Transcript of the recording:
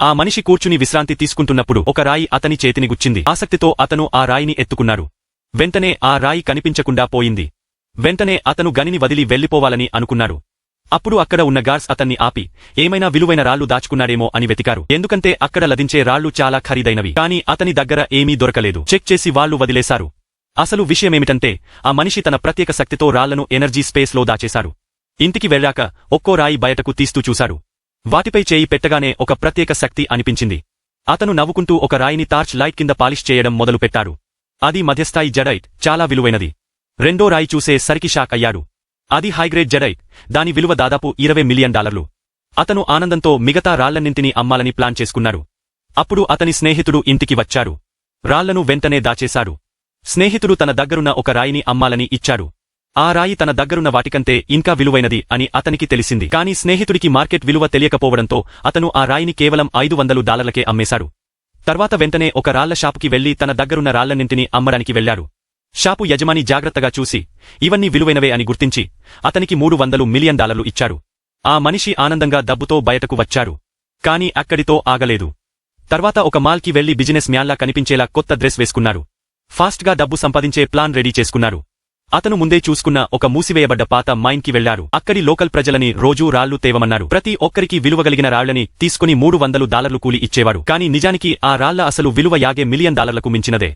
ఆ మనిషి కూర్చుని విశ్రాంతి తీసుకుంటున్నప్పుడు ఒక రాయి అతని చేతిని గుచ్చింది. ఆసక్తితో అతను ఆ రాయిని ఎత్తుకున్నాడు వెంటనే ఆ రాయి కనిపించకుండా పోయింది. వెంటనే అతను గనిని వదిలి వెళ్ళిపోవాలని అనుకున్నాడు. అప్పుడు అక్కడ ఉన్న గార్డ్స్ అతన్ని ఆపి ఏమైనా విలువైన రాళ్ళు దాచుకున్నాడేమో అని వెతికారు. ఎందుకంటే అక్కడ లభించే రాళ్ళు చాలా ఖరీదైనవి. కానీ అతని దగ్గర ఏమీ దొరకలేదు. చెక్ చేసి వాళ్ళు వదిలేశారు. అసలు విషయమేమిటంటే ఆ మనిషి తన ప్రత్యేక శక్తితో రాళ్ళను ఎనర్జీ స్పేస్లో దాచేశారు ఇంటికి వెళ్ళాక ఒక్కో రాయి బయటకు తీస్తూ చూశారు వాటిపై చేయి పెట్టగానే ఒక ప్రత్యేక శక్తి అనిపించింది. అతను నవ్వుకుంటూ ఒక రాయిని టార్చ్ లైట్ కింద పాలిష్ చేయడం మొదలుపెట్టారు అది మధ్యస్థాయి జడైట్ చాలా విలువైనది. రెండో రాయి చూసే సరికి షాక్ అయ్యాడు. అది హైగ్రేడ్ జడైట్ దాని విలువ దాదాపు ఇరవై మిలియన్ డాలర్లు. అతను ఆనందంతో మిగతా రాళ్ళన్నింటినీ అమ్మాలని ప్లాన్ చేసుకున్నారు అప్పుడు అతని స్నేహితుడు ఇంటికి వచ్చారు రాళ్ళను వెంటనే దాచేశారు స్నేహితుడు తన దగ్గరున్న ఒక రాయిని అమ్మాలని ఇచ్చాడు. ఆ రాయి తన దగ్గరున్న వాటికంటే ఇంకా విలువైనది అని అతనికి తెలిసింది. కాని స్నేహితుడికి మార్కెట్ విలువ తెలియకపోవడంతో అతను ఆ రాయిని కేవలం ఐదు వందలు డాలర్లకే అమ్మేశారు తర్వాత వెంటనే ఒక రాళ్ళ షాపుకి వెళ్ళి తన దగ్గరున్న రాళ్ళన్నింటినీ అమ్మడానికి వెళ్ళాడు షాపు యజమాని జాగ్రత్తగా చూసి ఇవన్నీ విలువైనవే అని గుర్తించి అతనికి మూడు వందలు మిలియన్ డాలర్లు ఇచ్చారు ఆ మనిషి ఆనందంగా డబ్బుతో బయటకు వచ్చారు కాని అక్కడితో ఆగలేదు. తర్వాత ఒక మాల్కి వెళ్ళి బిజినెస్ మ్యాన్లా కనిపించేలా కొత్త డ్రెస్ వేసుకున్నారు ఫాస్ట్గా డబ్బు సంపాదించే ప్లాన్ రెడీ చేసుకున్నారు అతను ముందే చూసుకున్న ఒక మూసివేయబడ్డ పాత మైన్కి వెళ్ళారు. అక్కడి లోకల్ ప్రజలని రోజూ రాళ్ళు తేవమన్నారు. ప్రతి ఒక్కరికి విలువగలిగిన రాళ్ళని తీసుకుని మూడు వందలు డాలర్లు కూలి ఇచ్చేవాడు. కానీ నిజానికి ఆ రాళ్ళ అసలు విలువ యాగే మిలియన్ డాలర్లకు మించినదే.